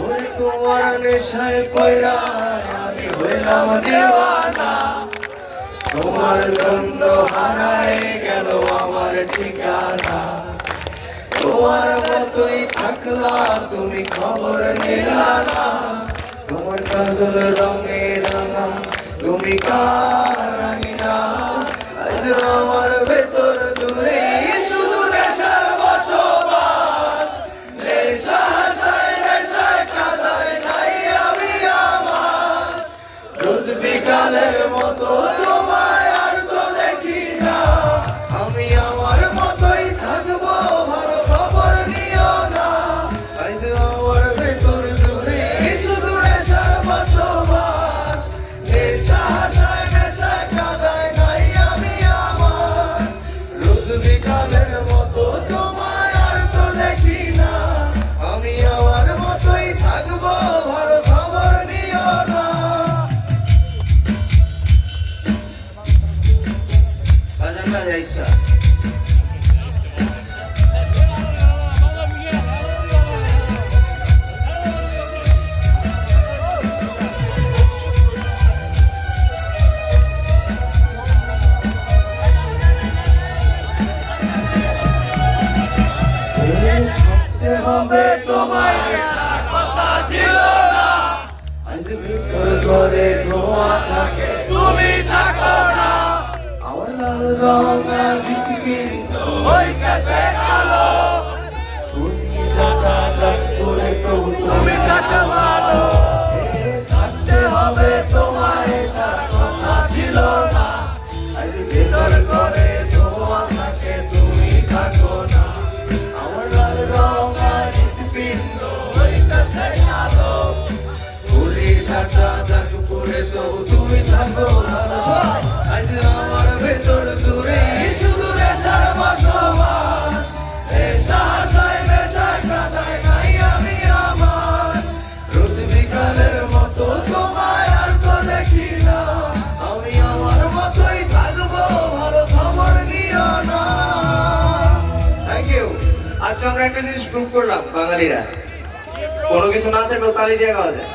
ওরে তোমার নেশায় পয়রা আমি হইলাম দিওয়ানা। তোমার জন্য হারায় গেল আমার ঠিকানা। তোমার মতোই থাকলা, তুমি খবর নিলা না। তোমার কাজল রঙে রাঙা, তুমি কারানি বিকালের মতো তোমায় আর তো দেখি না। আমি বাজানটা যাইছা থাকতে হবে তোমায় ছাড়া কথা ছিল তো তুমি থাকো আজ আমার ভেতর দূরে শুধু নেশার বিকালের মতো তোমায় তো দেখি আমি আমার মতোই থাকব, ভালো আজকে আমরা একটা জিনিস প্রুভ করলাম বাঙালিরা। কোনো কিছু না থাকলেও তালি দিয়ে গাওয়া যায়।